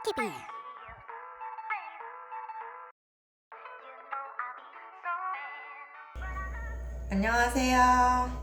TV. 안녕하세요.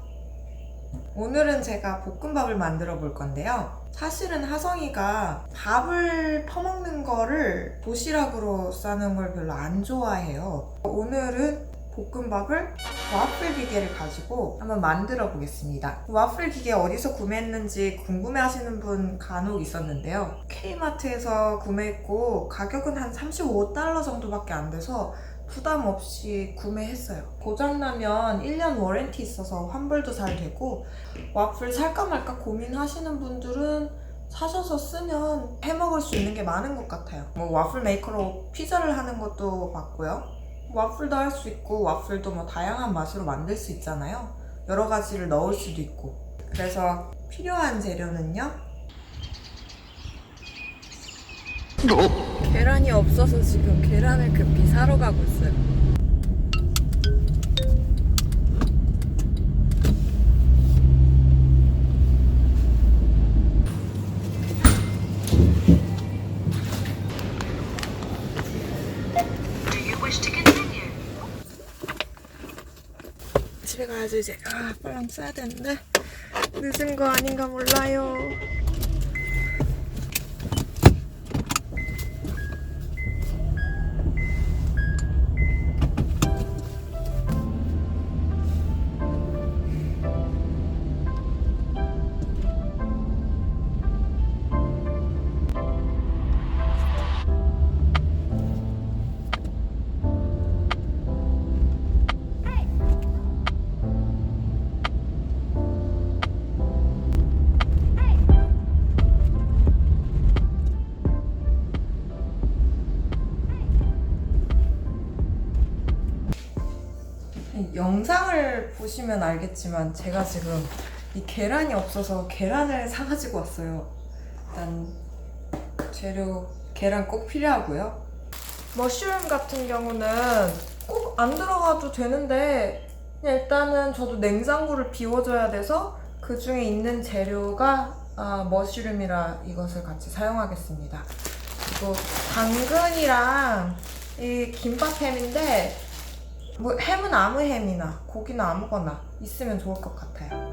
오늘은 제가 볶음밥을 만들어 볼 건데요. 사실은 하성이가 밥을 퍼먹는 거를 도시락으로 싸는 걸 별로 안 좋아해요. 오늘은 볶음밥을 와플 기계를 가지고 한번 만들어 보겠습니다. 와플 기계 어디서 구매했는지 궁금해 하시는 분 간혹 있었는데요. K마트에서 구매했고 가격은 한 35달러 정도밖에 안 돼서 부담 없이 구매했어요. 고장나면 1년 워렌티 있어서 환불도 잘 되고 와플 살까 말까 고민하시는 분들은 사셔서 쓰면 해먹을 수 있는 게 많은 것 같아요. 뭐 와플 메이커로 피자를 하는 것도 봤고요. 와플도 할 수 있고 와플도 뭐 다양한 맛으로 만들 수 있잖아요. 여러 가지를 넣을 수도 있고. 그래서 필요한 재료는요. 계란이 없어서 지금 계란을 급히 사러 가고 있어요. 집에 가야죠 이제. 아 빨랑 써야 되는데 늦은 거 아닌가 몰라요. 영상을 보시면 알겠지만 제가 지금 이 계란이 없어서 계란을 사가지고 왔어요. 일단 재료 계란 꼭 필요하고요. 머쉬룸 같은 경우는 꼭 안 들어가도 되는데 그냥 일단은 저도 냉장고를 비워줘야 돼서 그 중에 있는 재료가 아, 머쉬룸이라 이것을 같이 사용하겠습니다. 그리고 당근이랑 이 김밥햄인데 뭐 햄은 아무 햄이나 고기는 아무거나 있으면 좋을 것 같아요.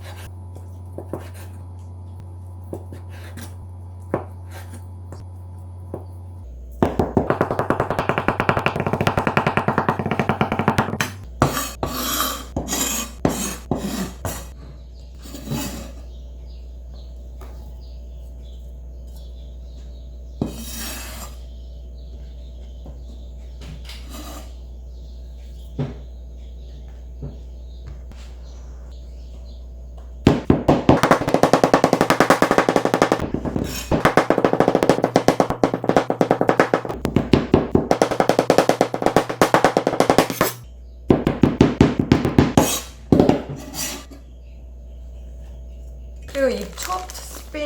ハハハハ!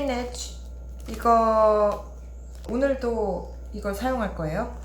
Spinach 이거 오늘도 이걸 사용할 거예요.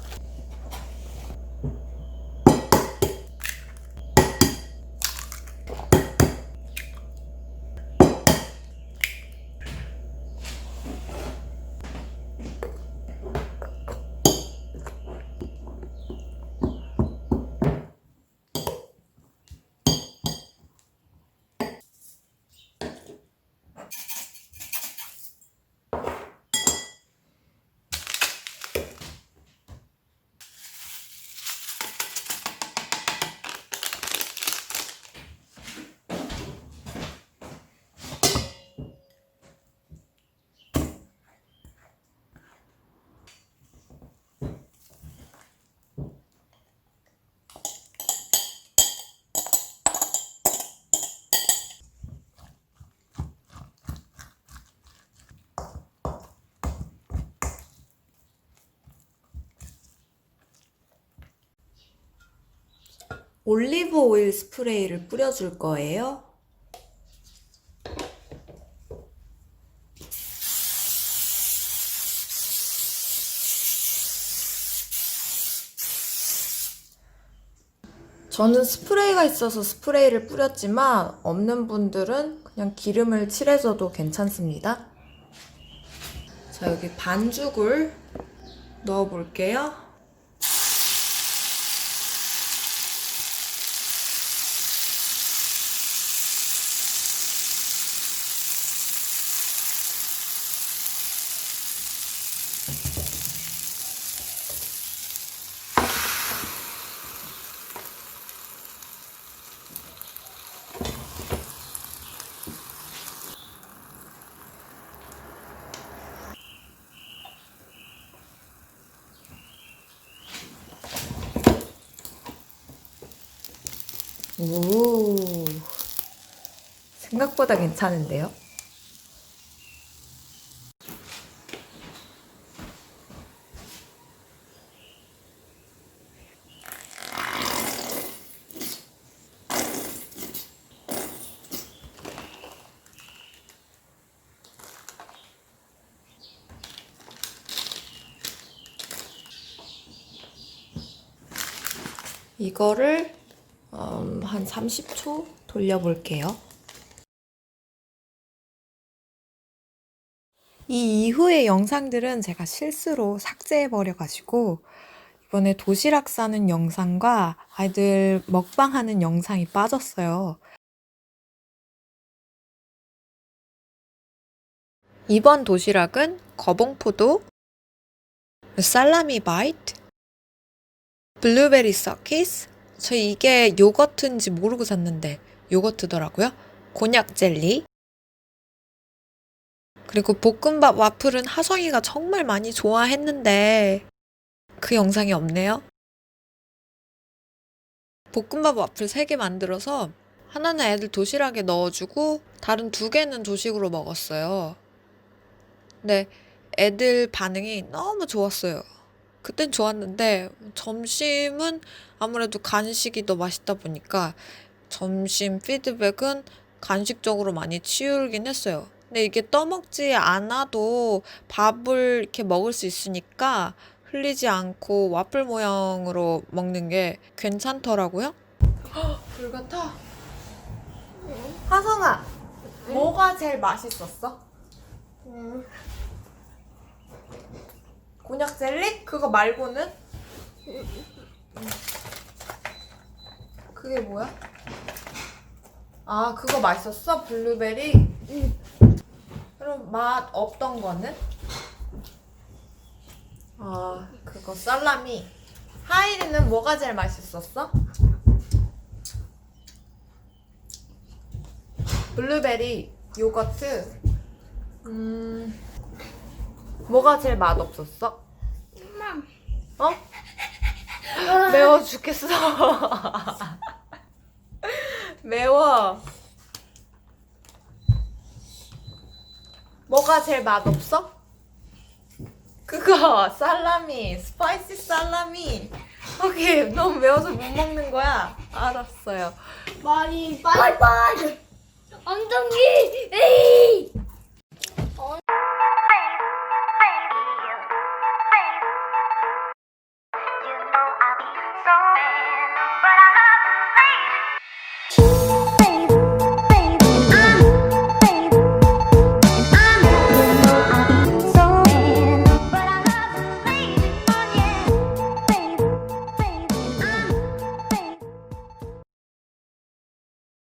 올리브 오일 스프레이를 뿌려줄 거예요. 저는 스프레이가 있어서 스프레이를 뿌렸지만 없는 분들은 그냥 기름을 칠해줘도 괜찮습니다. 자, 여기 반죽을 넣어 볼게요. 오, 생각보다 괜찮은데요? 이거를 음, 한 30초 돌려볼게요. 이 이후의 영상들은 제가 실수로 삭제해버려가지고 이번에 도시락 싸는 영상과 아이들 먹방하는 영상이 빠졌어요. 이번 도시락은 거봉포도, 살라미 바이트, 블루베리 서키스, 저 이게 요거트인지 모르고 샀는데 요거트더라고요. 곤약 젤리. 그리고 볶음밥 와플은 하성이가 정말 많이 좋아했는데 그 영상이 없네요. 볶음밥 와플 3개 만들어서 하나는 애들 도시락에 넣어주고 다른 두 개는 조식으로 먹었어요. 근데 애들 반응이 너무 좋았어요. 그땐 좋았는데 점심은 아무래도 간식이 더 맛있다 보니까 점심 피드백은 간식적으로 많이 치울긴 했어요. 근데 이게 떠먹지 않아도 밥을 이렇게 먹을 수 있으니까 흘리지 않고 와플 모양으로 먹는 게 괜찮더라고요. 불 같아. 하성아, 뭐가 제일 맛있었어? 곤약 젤리? 그거 말고는? 그게 뭐야? 아, 그거 맛있었어? 블루베리? 그럼 맛 없던 거는? 아, 그거 살라미. 하이리는 뭐가 제일 맛있었어? 블루베리, 요거트. 음, 뭐가 제일 맛없었어? 어? 매워 죽겠어. 매워. 뭐가 제일 맛없어? 그거 살라미, 스파이시 살라미. 오케이, 너무 매워서 못 먹는 거야. 알았어요. 많이 빠이빠이 엉덩이 에이